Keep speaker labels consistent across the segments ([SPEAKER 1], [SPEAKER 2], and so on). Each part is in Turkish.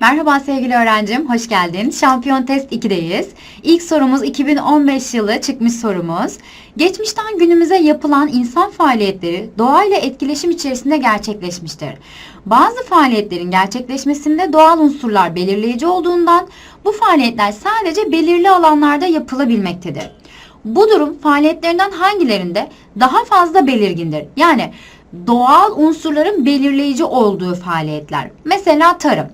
[SPEAKER 1] Merhaba sevgili öğrencim, hoş geldin. Şampiyon Test 2'deyiz. İlk sorumuz 2015 yılı çıkmış sorumuz. Geçmişten günümüze yapılan insan faaliyetleri doğayla etkileşim içerisinde gerçekleşmiştir. Bazı faaliyetlerin gerçekleşmesinde doğal unsurlar belirleyici olduğundan bu faaliyetler sadece belirli alanlarda yapılabilmektedir. Bu durum faaliyetlerinden hangilerinde daha fazla belirgindir? Yani doğal unsurların belirleyici olduğu faaliyetler. Mesela tarım.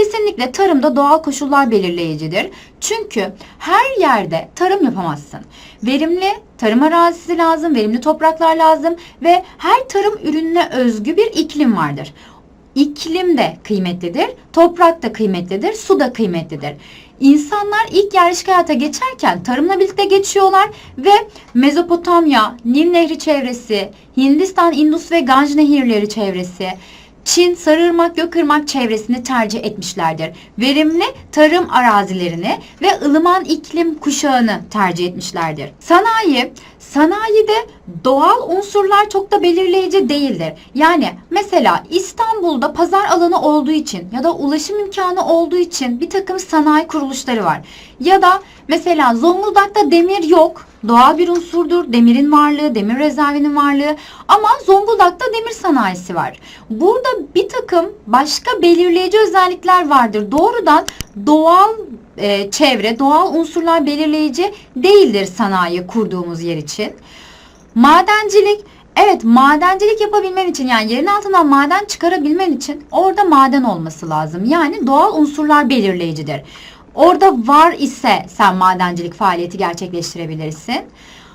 [SPEAKER 1] Kesinlikle tarımda doğal koşullar belirleyicidir. Çünkü her yerde tarım yapamazsın. Verimli tarım arazisi lazım, verimli topraklar lazım ve her tarım ürününe özgü bir iklim vardır. İklim de kıymetlidir, toprak da kıymetlidir, su da kıymetlidir. İnsanlar ilk yerleşik hayata geçerken tarımla birlikte geçiyorlar ve Mezopotamya, Nil Nehri çevresi, Hindistan, Indus ve Ganj nehirleri çevresi, Çin, Sarıırmak, Gökırmak çevresini tercih etmişlerdir. Verimli tarım arazilerini ve ılıman iklim kuşağını tercih etmişlerdir. Sanayi, sanayide doğal unsurlar çok da belirleyici değildir. Yani mesela İstanbul'da pazar alanı olduğu için ya da ulaşım imkanı olduğu için bir takım sanayi kuruluşları var. Ya da mesela Zonguldak'ta demir yok. Doğal bir unsurdur. Demirin varlığı, demir rezervinin varlığı ama Zonguldak'ta demir sanayisi var. Burada bir takım başka belirleyici özellikler vardır. Doğrudan doğal e, çevre, doğal unsurlar belirleyici değildir sanayi kurduğumuz yer için. Madencilik Evet madencilik yapabilmen için yani yerin altından maden çıkarabilmen için orada maden olması lazım. Yani doğal unsurlar belirleyicidir. Orada var ise sen madencilik faaliyeti gerçekleştirebilirsin.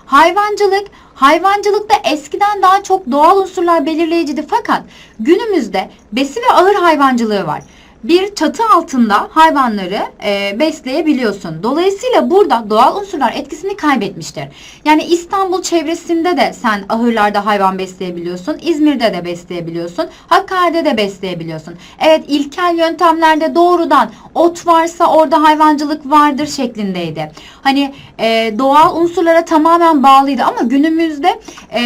[SPEAKER 1] Hayvancılık, hayvancılıkta eskiden daha çok doğal unsurlar belirleyiciydi fakat günümüzde besi ve ağır hayvancılığı var bir çatı altında hayvanları e, besleyebiliyorsun. Dolayısıyla burada doğal unsurlar etkisini kaybetmiştir. Yani İstanbul çevresinde de sen ahırlarda hayvan besleyebiliyorsun. İzmir'de de besleyebiliyorsun. Hakkari'de de besleyebiliyorsun. Evet ilkel yöntemlerde doğrudan ot varsa orada hayvancılık vardır şeklindeydi. Hani e, doğal unsurlara tamamen bağlıydı ama günümüzde e,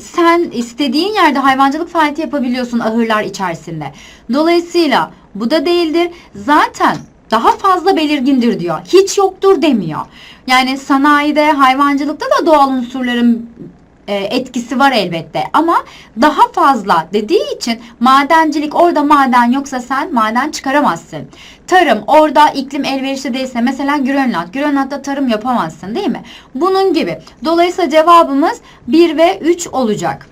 [SPEAKER 1] sen istediğin yerde hayvancılık faaliyeti yapabiliyorsun ahırlar içerisinde. Dolayısıyla bu da değildir. Zaten daha fazla belirgindir diyor. Hiç yoktur demiyor. Yani sanayide, hayvancılıkta da doğal unsurların e, etkisi var elbette ama daha fazla dediği için madencilik orada maden yoksa sen maden çıkaramazsın. Tarım orada iklim elverişli değilse mesela Grönland. Grönland'da tarım yapamazsın değil mi? Bunun gibi. Dolayısıyla cevabımız 1 ve 3 olacak.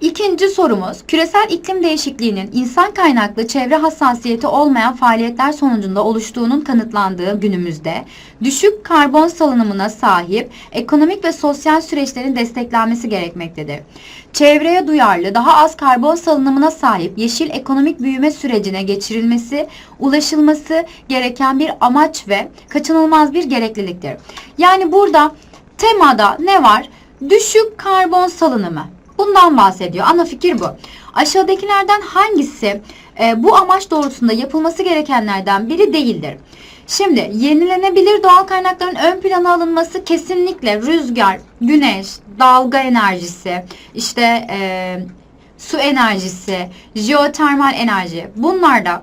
[SPEAKER 1] İkinci sorumuz, küresel iklim değişikliğinin insan kaynaklı çevre hassasiyeti olmayan faaliyetler sonucunda oluştuğunun kanıtlandığı günümüzde düşük karbon salınımına sahip ekonomik ve sosyal süreçlerin desteklenmesi gerekmektedir. Çevreye duyarlı, daha az karbon salınımına sahip yeşil ekonomik büyüme sürecine geçirilmesi, ulaşılması gereken bir amaç ve kaçınılmaz bir gerekliliktir. Yani burada temada ne var? Düşük karbon salınımı. Bundan bahsediyor. Ana fikir bu. Aşağıdakilerden hangisi e, bu amaç doğrultusunda yapılması gerekenlerden biri değildir? Şimdi yenilenebilir doğal kaynakların ön plana alınması kesinlikle rüzgar, güneş, dalga enerjisi, işte e, su enerjisi, jeotermal enerji bunlarda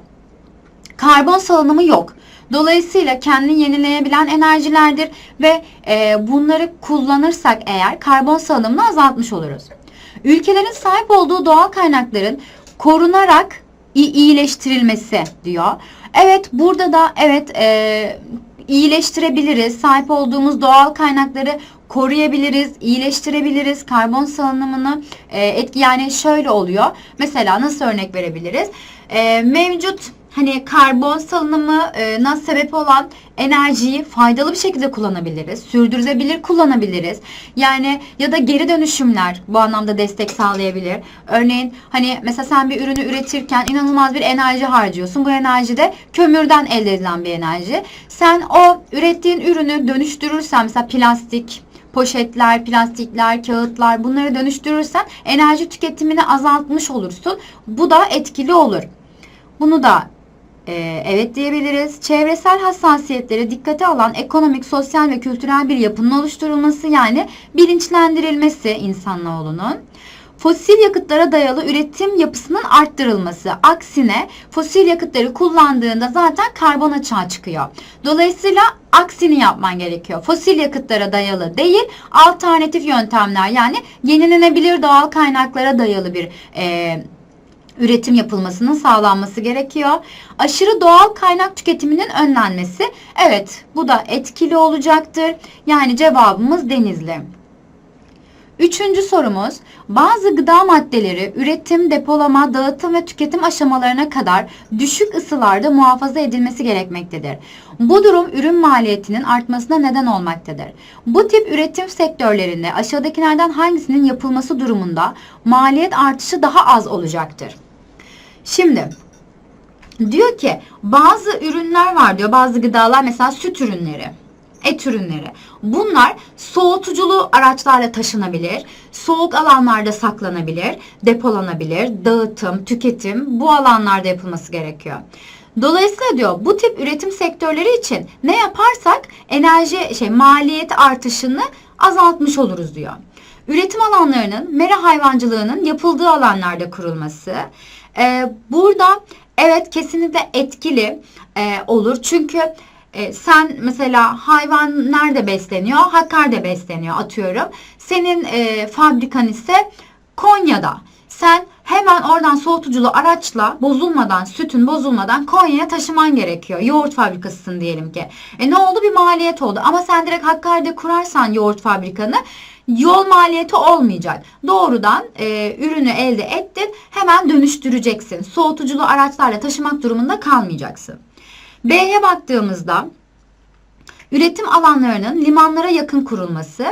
[SPEAKER 1] karbon salınımı yok. Dolayısıyla kendini yenileyebilen enerjilerdir ve e, bunları kullanırsak eğer karbon salınımını azaltmış oluruz. Ülkelerin sahip olduğu doğal kaynakların korunarak iyileştirilmesi diyor. Evet burada da evet e, iyileştirebiliriz. Sahip olduğumuz doğal kaynakları koruyabiliriz, iyileştirebiliriz. Karbon salınımını e, etki yani şöyle oluyor. Mesela nasıl örnek verebiliriz? E, mevcut hani karbon salınımına sebep olan enerjiyi faydalı bir şekilde kullanabiliriz. Sürdürülebilir kullanabiliriz. Yani ya da geri dönüşümler bu anlamda destek sağlayabilir. Örneğin hani mesela sen bir ürünü üretirken inanılmaz bir enerji harcıyorsun. Bu enerji de kömürden elde edilen bir enerji. Sen o ürettiğin ürünü dönüştürürsen mesela plastik, poşetler, plastikler, kağıtlar bunları dönüştürürsen enerji tüketimini azaltmış olursun. Bu da etkili olur. Bunu da ee, evet diyebiliriz. Çevresel hassasiyetleri dikkate alan ekonomik, sosyal ve kültürel bir yapının oluşturulması yani bilinçlendirilmesi insanoğlunun. fosil yakıtlara dayalı üretim yapısının arttırılması. Aksine fosil yakıtları kullandığında zaten karbon açığa çıkıyor. Dolayısıyla aksini yapman gerekiyor. Fosil yakıtlara dayalı değil, alternatif yöntemler yani yenilenebilir doğal kaynaklara dayalı bir e, üretim yapılmasının sağlanması gerekiyor. Aşırı doğal kaynak tüketiminin önlenmesi. Evet, bu da etkili olacaktır. Yani cevabımız Denizli. Üçüncü sorumuz, bazı gıda maddeleri üretim, depolama, dağıtım ve tüketim aşamalarına kadar düşük ısılarda muhafaza edilmesi gerekmektedir. Bu durum ürün maliyetinin artmasına neden olmaktadır. Bu tip üretim sektörlerinde aşağıdakilerden hangisinin yapılması durumunda maliyet artışı daha az olacaktır? Şimdi diyor ki bazı ürünler var diyor bazı gıdalar mesela süt ürünleri et ürünleri. Bunlar soğutuculu araçlarla taşınabilir, soğuk alanlarda saklanabilir, depolanabilir, dağıtım, tüketim bu alanlarda yapılması gerekiyor. Dolayısıyla diyor bu tip üretim sektörleri için ne yaparsak enerji şey maliyet artışını azaltmış oluruz diyor. Üretim alanlarının mera hayvancılığının yapıldığı alanlarda kurulması. Ee, burada evet kesinlikle etkili e, olur. Çünkü e, sen mesela hayvan nerede besleniyor? Hakkari'de besleniyor atıyorum. Senin e, fabrikan ise Konya'da. Sen hemen oradan soğutuculu araçla bozulmadan, sütün bozulmadan Konya'ya taşıman gerekiyor. Yoğurt fabrikasısın diyelim ki. E ne oldu? Bir maliyet oldu. Ama sen direkt Hakkari'de kurarsan yoğurt fabrikanı yol maliyeti olmayacak. Doğrudan e, ürünü elde ettin hemen dönüştüreceksin. Soğutuculu araçlarla taşımak durumunda kalmayacaksın. B'ye baktığımızda üretim alanlarının limanlara yakın kurulması.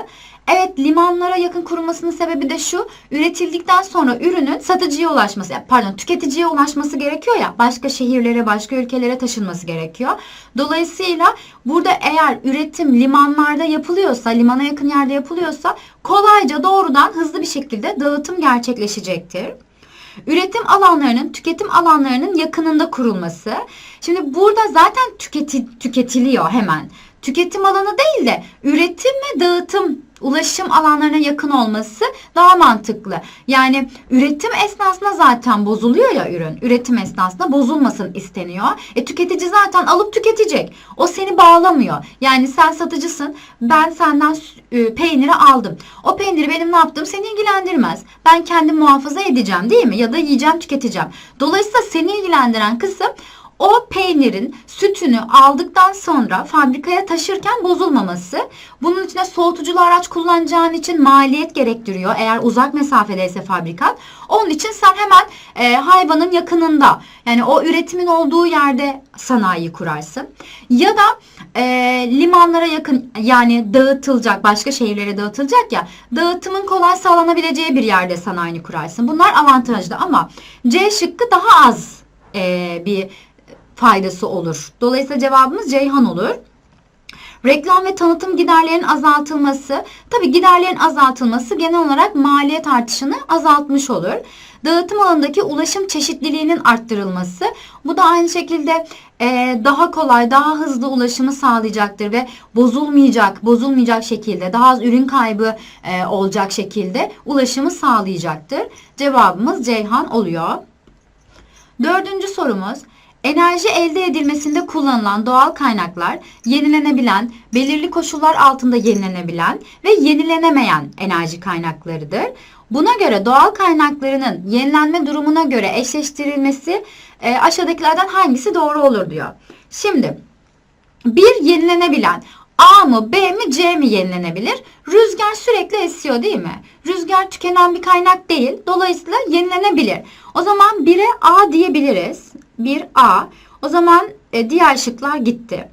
[SPEAKER 1] Evet limanlara yakın kurulmasının sebebi de şu. Üretildikten sonra ürünün satıcıya ulaşması, pardon tüketiciye ulaşması gerekiyor ya. Başka şehirlere, başka ülkelere taşınması gerekiyor. Dolayısıyla burada eğer üretim limanlarda yapılıyorsa, limana yakın yerde yapılıyorsa kolayca doğrudan hızlı bir şekilde dağıtım gerçekleşecektir. Üretim alanlarının tüketim alanlarının yakınında kurulması. Şimdi burada zaten tüketi, tüketiliyor hemen. Tüketim alanı değil de üretim ve dağıtım ulaşım alanlarına yakın olması daha mantıklı. Yani üretim esnasında zaten bozuluyor ya ürün. Üretim esnasında bozulmasın isteniyor. E tüketici zaten alıp tüketecek. O seni bağlamıyor. Yani sen satıcısın. Ben senden e, peyniri aldım. O peyniri benim ne yaptığım seni ilgilendirmez. Ben kendim muhafaza edeceğim değil mi? Ya da yiyeceğim, tüketeceğim. Dolayısıyla seni ilgilendiren kısım o peynirin sütünü aldıktan sonra fabrikaya taşırken bozulmaması. Bunun içine soğutuculu araç kullanacağın için maliyet gerektiriyor. Eğer uzak mesafedeyse fabrikan. Onun için sen hemen e, hayvanın yakınında yani o üretimin olduğu yerde sanayi kurarsın. Ya da e, limanlara yakın yani dağıtılacak başka şehirlere dağıtılacak ya dağıtımın kolay sağlanabileceği bir yerde sanayini kurarsın. Bunlar avantajlı ama C şıkkı daha az e, bir faydası olur. Dolayısıyla cevabımız Ceyhan olur. Reklam ve tanıtım giderlerinin azaltılması, tabi giderlerin azaltılması genel olarak maliyet artışını azaltmış olur. Dağıtım alanındaki ulaşım çeşitliliğinin arttırılması, bu da aynı şekilde e, daha kolay, daha hızlı ulaşımı sağlayacaktır ve bozulmayacak, bozulmayacak şekilde, daha az ürün kaybı e, olacak şekilde ulaşımı sağlayacaktır. Cevabımız Ceyhan oluyor. Dördüncü sorumuz, Enerji elde edilmesinde kullanılan doğal kaynaklar yenilenebilen, belirli koşullar altında yenilenebilen ve yenilenemeyen enerji kaynaklarıdır. Buna göre doğal kaynaklarının yenilenme durumuna göre eşleştirilmesi e, aşağıdakilerden hangisi doğru olur diyor. Şimdi bir yenilenebilen A mı B mi C mi yenilenebilir? Rüzgar sürekli esiyor değil mi? Rüzgar tükenen bir kaynak değil. Dolayısıyla yenilenebilir. O zaman 1'e A diyebiliriz. 1A. O zaman e, diğer şıklar gitti.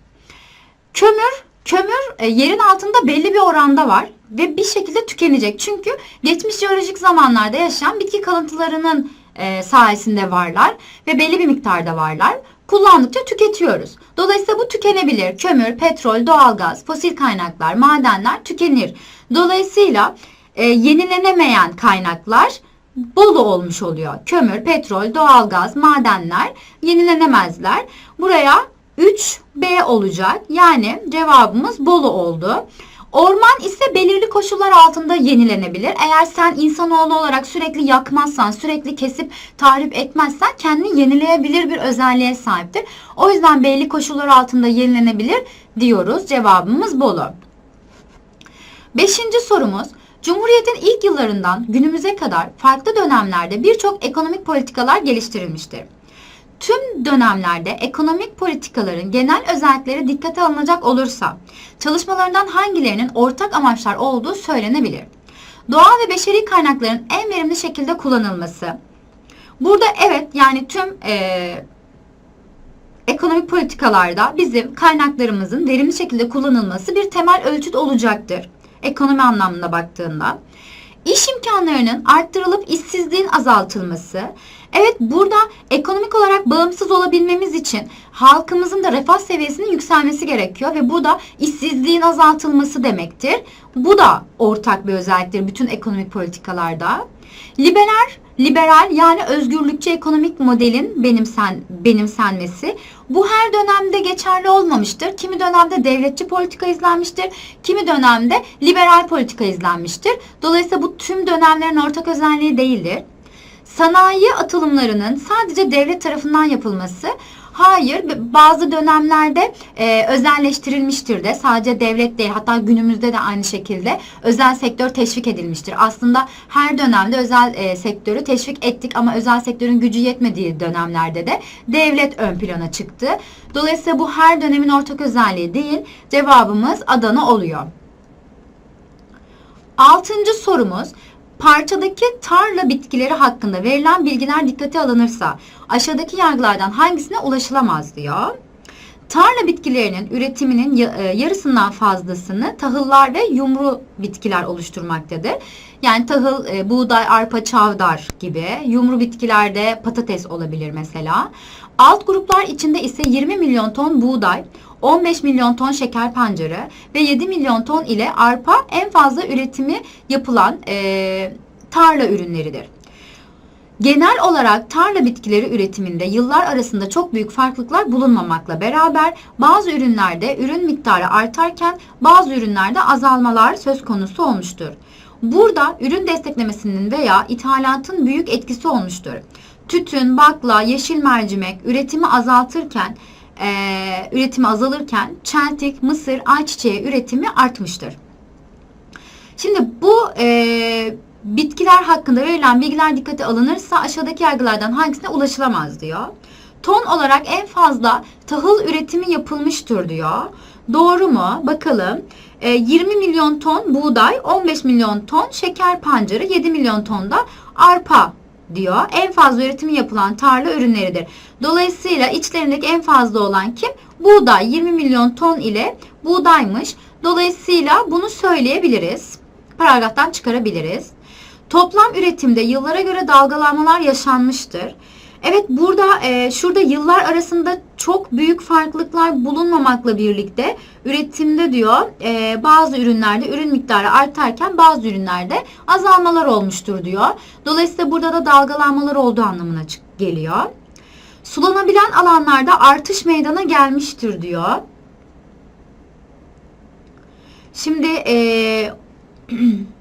[SPEAKER 1] Kömür, kömür e, yerin altında belli bir oranda var ve bir şekilde tükenecek. Çünkü geçmiş jeolojik zamanlarda yaşayan bitki kalıntılarının e, sayesinde varlar ve belli bir miktarda varlar. Kullandıkça tüketiyoruz. Dolayısıyla bu tükenebilir. Kömür, petrol, doğalgaz, fosil kaynaklar, madenler tükenir. Dolayısıyla e, yenilenemeyen kaynaklar bolu olmuş oluyor. Kömür, petrol, doğalgaz, madenler yenilenemezler. Buraya 3B olacak. Yani cevabımız bolu oldu. Orman ise belirli koşullar altında yenilenebilir. Eğer sen insanoğlu olarak sürekli yakmazsan, sürekli kesip tahrip etmezsen kendini yenileyebilir bir özelliğe sahiptir. O yüzden belli koşullar altında yenilenebilir diyoruz. Cevabımız Bolu. Beşinci sorumuz. Cumhuriyetin ilk yıllarından günümüze kadar farklı dönemlerde birçok ekonomik politikalar geliştirilmiştir. Tüm dönemlerde ekonomik politikaların genel özellikleri dikkate alınacak olursa çalışmalarından hangilerinin ortak amaçlar olduğu söylenebilir. Doğal ve beşeri kaynakların en verimli şekilde kullanılması. Burada evet yani tüm eee ekonomik politikalarda bizim kaynaklarımızın verimli şekilde kullanılması bir temel ölçüt olacaktır. Ekonomi anlamında baktığında. İş imkanlarının arttırılıp işsizliğin azaltılması. Evet burada ekonomik olarak bağımsız olabilmemiz için halkımızın da refah seviyesinin yükselmesi gerekiyor ve bu da işsizliğin azaltılması demektir. Bu da ortak bir özelliktir bütün ekonomik politikalarda. Liberal, liberal yani özgürlükçü ekonomik modelin benimsen, benimsenmesi bu her dönemde geçerli olmamıştır. Kimi dönemde devletçi politika izlenmiştir, kimi dönemde liberal politika izlenmiştir. Dolayısıyla bu tüm dönemlerin ortak özelliği değildir. Sanayi atılımlarının sadece devlet tarafından yapılması Hayır, bazı dönemlerde e, özelleştirilmiştir de sadece devlet değil hatta günümüzde de aynı şekilde özel sektör teşvik edilmiştir. Aslında her dönemde özel e, sektörü teşvik ettik ama özel sektörün gücü yetmediği dönemlerde de devlet ön plana çıktı. Dolayısıyla bu her dönemin ortak özelliği değil. Cevabımız Adana oluyor. Altıncı sorumuz parçadaki tarla bitkileri hakkında verilen bilgiler dikkate alınırsa aşağıdaki yargılardan hangisine ulaşılamaz diyor. Tarla bitkilerinin üretiminin e, yarısından fazlasını tahıllar ve yumru bitkiler oluşturmaktadır. Yani tahıl, e, buğday, arpa, çavdar gibi. Yumru bitkilerde patates olabilir mesela. Alt gruplar içinde ise 20 milyon ton buğday, 15 milyon ton şeker pancarı ve 7 milyon ton ile arpa en fazla üretimi yapılan e, tarla ürünleridir. Genel olarak tarla bitkileri üretiminde yıllar arasında çok büyük farklılıklar bulunmamakla beraber bazı ürünlerde ürün miktarı artarken bazı ürünlerde azalmalar söz konusu olmuştur. Burada ürün desteklemesinin veya ithalatın büyük etkisi olmuştur. Tütün, bakla, yeşil mercimek üretimi azaltırken e, üretimi azalırken çeltik, mısır, ayçiçeği üretimi artmıştır. Şimdi bu e, bitkiler hakkında verilen bilgiler dikkate alınırsa aşağıdaki yargılardan hangisine ulaşılamaz diyor. Ton olarak en fazla tahıl üretimi yapılmıştır diyor. Doğru mu? Bakalım. E, 20 milyon ton buğday, 15 milyon ton şeker pancarı, 7 milyon ton da arpa diyor. En fazla üretimi yapılan tarla ürünleridir. Dolayısıyla içlerindeki en fazla olan kim? Buğday 20 milyon ton ile buğdaymış. Dolayısıyla bunu söyleyebiliriz. Paragraftan çıkarabiliriz. Toplam üretimde yıllara göre dalgalanmalar yaşanmıştır. Evet burada e, şurada yıllar arasında çok büyük farklılıklar bulunmamakla birlikte üretimde diyor e, bazı ürünlerde ürün miktarı artarken bazı ürünlerde azalmalar olmuştur diyor. Dolayısıyla burada da dalgalanmalar olduğu anlamına geliyor. Sulanabilen alanlarda artış meydana gelmiştir diyor. Şimdi e,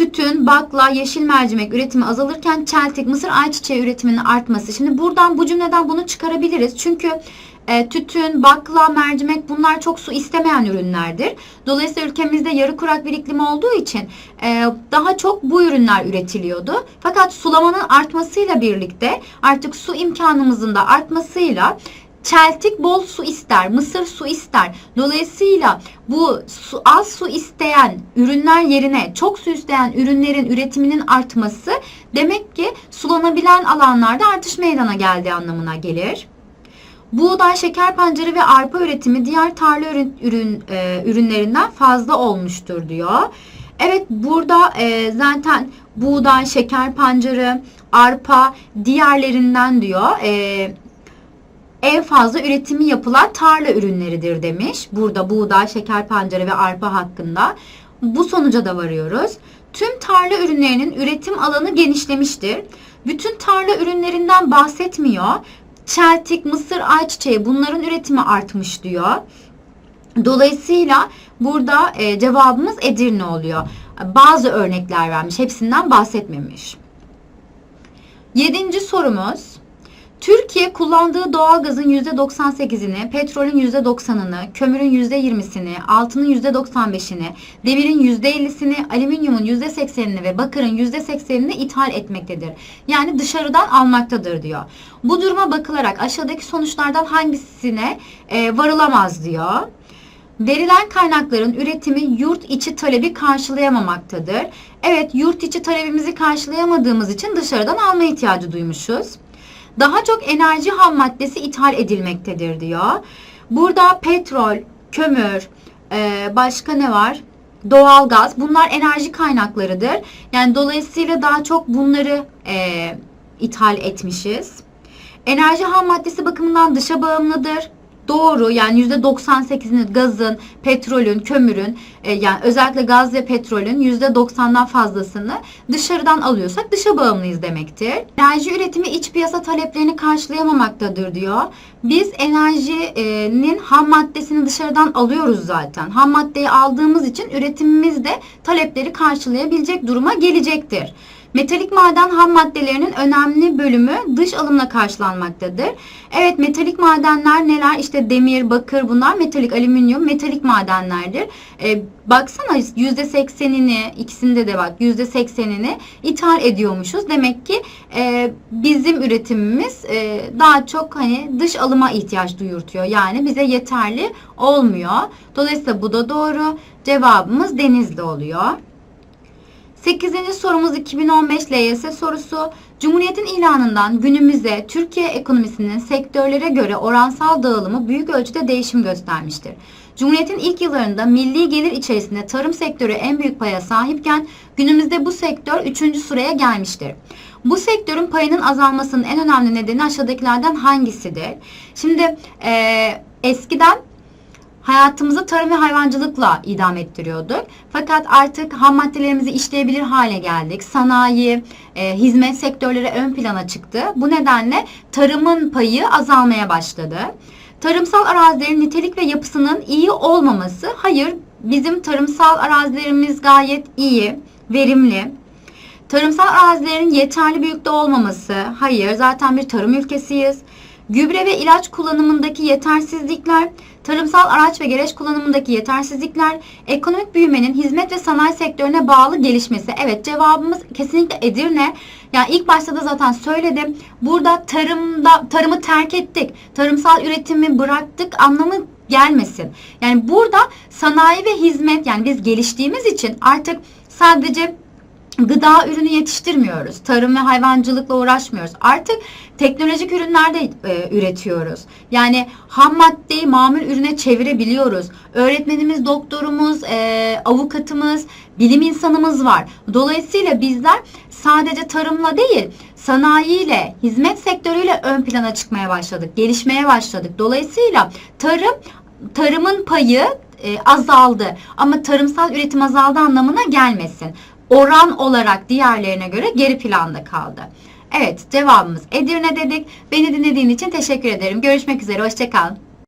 [SPEAKER 1] tütün, bakla, yeşil mercimek üretimi azalırken çeltik, mısır ayçiçeği üretiminin artması. Şimdi buradan bu cümleden bunu çıkarabiliriz. Çünkü e, tütün, bakla, mercimek bunlar çok su istemeyen ürünlerdir. Dolayısıyla ülkemizde yarı kurak bir iklim olduğu için e, daha çok bu ürünler üretiliyordu. Fakat sulamanın artmasıyla birlikte artık su imkanımızın da artmasıyla Çeltik bol su ister, mısır su ister. Dolayısıyla bu su, az su isteyen ürünler yerine çok su isteyen ürünlerin üretiminin artması demek ki sulanabilen alanlarda artış meydana geldiği anlamına gelir. Buğday, şeker pancarı ve arpa üretimi diğer tarla ürün, ürün e, ürünlerinden fazla olmuştur diyor. Evet burada e, zaten buğday, şeker pancarı, arpa diğerlerinden diyor. E, en fazla üretimi yapılan tarla ürünleridir demiş. Burada buğday, şeker pancarı ve arpa hakkında. Bu sonuca da varıyoruz. Tüm tarla ürünlerinin üretim alanı genişlemiştir. Bütün tarla ürünlerinden bahsetmiyor. Çeltik, mısır, ayçiçeği bunların üretimi artmış diyor. Dolayısıyla burada e, cevabımız Edirne oluyor. Bazı örnekler vermiş, hepsinden bahsetmemiş. Yedinci sorumuz. Türkiye kullandığı doğalgazın %98'ini, petrolün %90'ını, kömürün %20'sini, altının %95'ini, demirin %50'sini, alüminyumun %80'ini ve bakırın %80'ini ithal etmektedir. Yani dışarıdan almaktadır diyor. Bu duruma bakılarak aşağıdaki sonuçlardan hangisine e, varılamaz diyor. Verilen kaynakların üretimi yurt içi talebi karşılayamamaktadır. Evet, yurt içi talebimizi karşılayamadığımız için dışarıdan alma ihtiyacı duymuşuz. Daha çok enerji ham maddesi ithal edilmektedir diyor. Burada petrol, kömür, e, başka ne var? Doğalgaz. Bunlar enerji kaynaklarıdır. Yani dolayısıyla daha çok bunları e, ithal etmişiz. Enerji ham maddesi bakımından dışa bağımlıdır. Doğru yani %98'ini gazın, petrolün, kömürün e, yani özellikle gaz ve petrolün %90'dan fazlasını dışarıdan alıyorsak dışa bağımlıyız demektir. Enerji üretimi iç piyasa taleplerini karşılayamamaktadır diyor. Biz enerjinin ham maddesini dışarıdan alıyoruz zaten. Ham maddeyi aldığımız için üretimimiz de talepleri karşılayabilecek duruma gelecektir. Metalik maden ham maddelerinin önemli bölümü dış alımla karşılanmaktadır. Evet metalik madenler neler? İşte demir, bakır bunlar metalik, alüminyum metalik madenlerdir. Ee, baksana %80'ini ikisinde de bak %80'ini ithal ediyormuşuz. Demek ki e, bizim üretimimiz e, daha çok hani dış alıma ihtiyaç duyurtuyor. Yani bize yeterli olmuyor. Dolayısıyla bu da doğru. Cevabımız Denizli oluyor. 8. sorumuz 2015 LYS sorusu. Cumhuriyetin ilanından günümüze Türkiye ekonomisinin sektörlere göre oransal dağılımı büyük ölçüde değişim göstermiştir. Cumhuriyetin ilk yıllarında milli gelir içerisinde tarım sektörü en büyük paya sahipken günümüzde bu sektör 3. sıraya gelmiştir. Bu sektörün payının azalmasının en önemli nedeni aşağıdakilerden hangisidir? Şimdi e, eskiden hayatımızı tarım ve hayvancılıkla idam ettiriyorduk. Fakat artık ham maddelerimizi işleyebilir hale geldik. Sanayi, e, hizmet sektörleri ön plana çıktı. Bu nedenle tarımın payı azalmaya başladı. Tarımsal arazilerin nitelik ve yapısının iyi olmaması, hayır bizim tarımsal arazilerimiz gayet iyi, verimli. Tarımsal arazilerin yeterli büyükte olmaması, hayır zaten bir tarım ülkesiyiz. Gübre ve ilaç kullanımındaki yetersizlikler, tarımsal araç ve gereç kullanımındaki yetersizlikler, ekonomik büyümenin hizmet ve sanayi sektörüne bağlı gelişmesi. Evet cevabımız kesinlikle Edirne. Yani ilk başta da zaten söyledim. Burada tarımda tarımı terk ettik. Tarımsal üretimi bıraktık anlamı gelmesin. Yani burada sanayi ve hizmet yani biz geliştiğimiz için artık sadece gıda ürünü yetiştirmiyoruz. Tarım ve hayvancılıkla uğraşmıyoruz. Artık teknolojik ürünler de e, üretiyoruz. Yani ham maddeyi mamul ürüne çevirebiliyoruz. Öğretmenimiz, doktorumuz, e, avukatımız, bilim insanımız var. Dolayısıyla bizler sadece tarımla değil, sanayiyle, hizmet sektörüyle ön plana çıkmaya başladık, gelişmeye başladık. Dolayısıyla tarım tarımın payı e, azaldı ama tarımsal üretim azaldı anlamına gelmesin oran olarak diğerlerine göre geri planda kaldı. Evet cevabımız Edirne dedik. Beni dinlediğin için teşekkür ederim. Görüşmek üzere. Hoşçakal.